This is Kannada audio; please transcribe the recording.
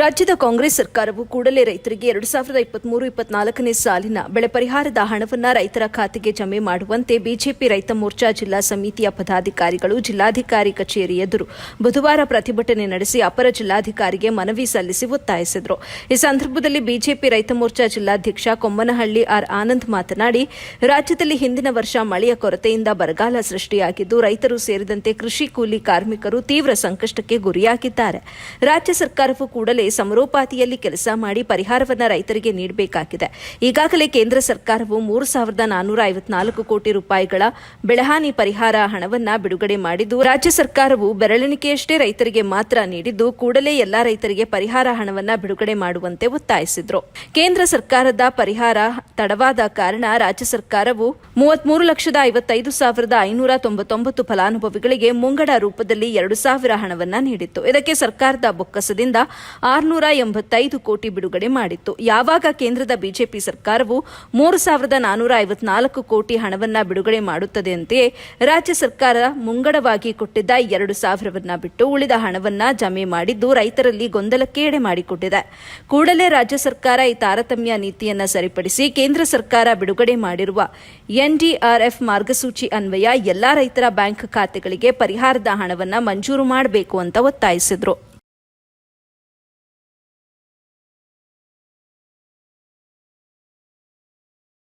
ರಾಜ್ಯದ ಕಾಂಗ್ರೆಸ್ ಸರ್ಕಾರವು ಕೂಡಲೇ ರೈತರಿಗೆ ಎರಡು ಸಾವಿರದ ಇಪ್ಪತ್ಮೂರು ಇಪ್ಪತ್ನಾಲ್ಕನೇ ಸಾಲಿನ ಬೆಳೆ ಪರಿಹಾರದ ಹಣವನ್ನು ರೈತರ ಖಾತೆಗೆ ಜಮೆ ಮಾಡುವಂತೆ ಬಿಜೆಪಿ ರೈತ ಮೋರ್ಚಾ ಜಿಲ್ಲಾ ಸಮಿತಿಯ ಪದಾಧಿಕಾರಿಗಳು ಜಿಲ್ಲಾಧಿಕಾರಿ ಕಚೇರಿ ಎದುರು ಬುಧವಾರ ಪ್ರತಿಭಟನೆ ನಡೆಸಿ ಅಪರ ಜಿಲ್ಲಾಧಿಕಾರಿಗೆ ಮನವಿ ಸಲ್ಲಿಸಿ ಒತ್ತಾಯಿಸಿದರು. ಈ ಸಂದರ್ಭದಲ್ಲಿ ಬಿಜೆಪಿ ರೈತ ಮೋರ್ಚಾ ಜಿಲ್ಲಾಧ್ಯಕ್ಷ ಕೊಮ್ಮನಹಳ್ಳಿ ಆರ್ ಆನಂದ್ ಮಾತನಾಡಿ, ರಾಜ್ಯದಲ್ಲಿ ಹಿಂದಿನ ವರ್ಷ ಮಳೆಯ ಕೊರತೆಯಿಂದ ಬರಗಾಲ ಸೃಷ್ಟಿಯಾಗಿದ್ದು, ರೈತರು ಸೇರಿದಂತೆ ಕೃಷಿ ಕೂಲಿ ಕಾರ್ಮಿಕರು ತೀವ್ರ ಸಂಕಷ್ಟಕ್ಕೆ ಗುರಿಯಾಗಿದ್ದಾರೆ. ರಾಜ್ಯ ಸರ್ಕಾರವು ಕೂಡಲೇ ಸಮರೋಪಾದಿಯಲ್ಲಿ ಕೆಲಸ ಮಾಡಿ ಪರಿಹಾರವನ್ನು ರೈತರಿಗೆ ನೀಡಬೇಕಾಗಿದೆ. ಈಗಾಗಲೇ ಕೇಂದ್ರ ಸರ್ಕಾರವು ಮೂರು ಸಾವಿರದ ನಾನ್ನೂರ ಐವತ್ನಾಲ್ಕು ಕೋಟಿ ರೂಪಾಯಿಗಳ ಬೆಳೆಹಾನಿ ಪರಿಹಾರ ಹಣವನ್ನ ಬಿಡುಗಡೆ ಮಾಡಿದ್ದು, ರಾಜ್ಯ ಸರ್ಕಾರವು ಬೆರಳೆಣಿಕೆಯಷ್ಟೇ ರೈತರಿಗೆ ಮಾತ್ರ ನೀಡಿದ್ದು, ಕೂಡಲೇ ಎಲ್ಲಾ ರೈತರಿಗೆ ಪರಿಹಾರ ಹಣವನ್ನ ಬಿಡುಗಡೆ ಮಾಡುವಂತೆ ಒತ್ತಾಯಿಸಿದ್ರು. ಕೇಂದ್ರ ಸರ್ಕಾರದ ಪರಿಹಾರ ತಡವಾದ ಕಾರಣ ರಾಜ್ಯ ಸರ್ಕಾರವು ಮೂವತ್ಮೂರು ಲಕ್ಷದ ಐವತ್ತೈದು ಸಾವಿರದ ಐನೂರ ತೊಂಬತ್ತೊಂಬತ್ತು ಫಲಾನುಭವಿಗಳಿಗೆ ಮುಂಗಡ ರೂಪದಲ್ಲಿ ಎರಡು ಸಾವಿರ ಹಣವನ್ನ ನೀಡಿತ್ತು. ಇದಕ್ಕೆ ಸರ್ಕಾರದ ಬೊಕ್ಕಸದಿಂದ ಆರುನೂರ ಎಂಬತ್ತೈದು ಕೋಟಿ ಬಿಡುಗಡೆ ಮಾಡಿತ್ತು. ಯಾವಾಗ ಕೇಂದ್ರದ ಬಿಜೆಪಿ ಸರ್ಕಾರವು ಮೂರು ಸಾವಿರದ ನಾನೂರ ಐವತ್ನಾಲ್ಕು ಕೋಟಿ ಹಣವನ್ನ ಬಿಡುಗಡೆ ಮಾಡುತ್ತದೆ ಮಾಡುತ್ತದೆಯಂತೆಯೇ ರಾಜ್ಯ ಸರ್ಕಾರ ಮುಂಗಡವಾಗಿ ಕೊಟ್ಟಿದ್ದ ಎರಡು ಸಾವಿರವನ್ನ ಬಿಟ್ಟು ಉಳಿದ ಹಣವನ್ನ ಜಮೆ ಮಾಡಿದ್ದು ರೈತರಲ್ಲಿ ಗೊಂದಲಕ್ಕೆ ಎಡೆ ಮಾಡಿಕೊಟ್ಟಿದೆ. ಕೂಡಲೇ ರಾಜ್ಯ ಸರ್ಕಾರ ಈ ತಾರತಮ್ಯ ನೀತಿಯನ್ನ ಸರಿಪಡಿಸಿ ಕೇಂದ್ರ ಸರ್ಕಾರ ಬಿಡುಗಡೆ ಮಾಡಿರುವ ಎನ್ಡಿಆರ್ಎಫ್ ಮಾರ್ಗಸೂಚಿ ಅನ್ವಯ ಎಲ್ಲಾ ರೈತರ ಬ್ಯಾಂಕ್ ಖಾತೆಗಳಿಗೆ ಪರಿಹಾರದ ಹಣವನ್ನು ಮಂಜೂರು ಮಾಡಬೇಕು ಅಂತ ಒತ್ತಾಯಿಸಿದ್ರು.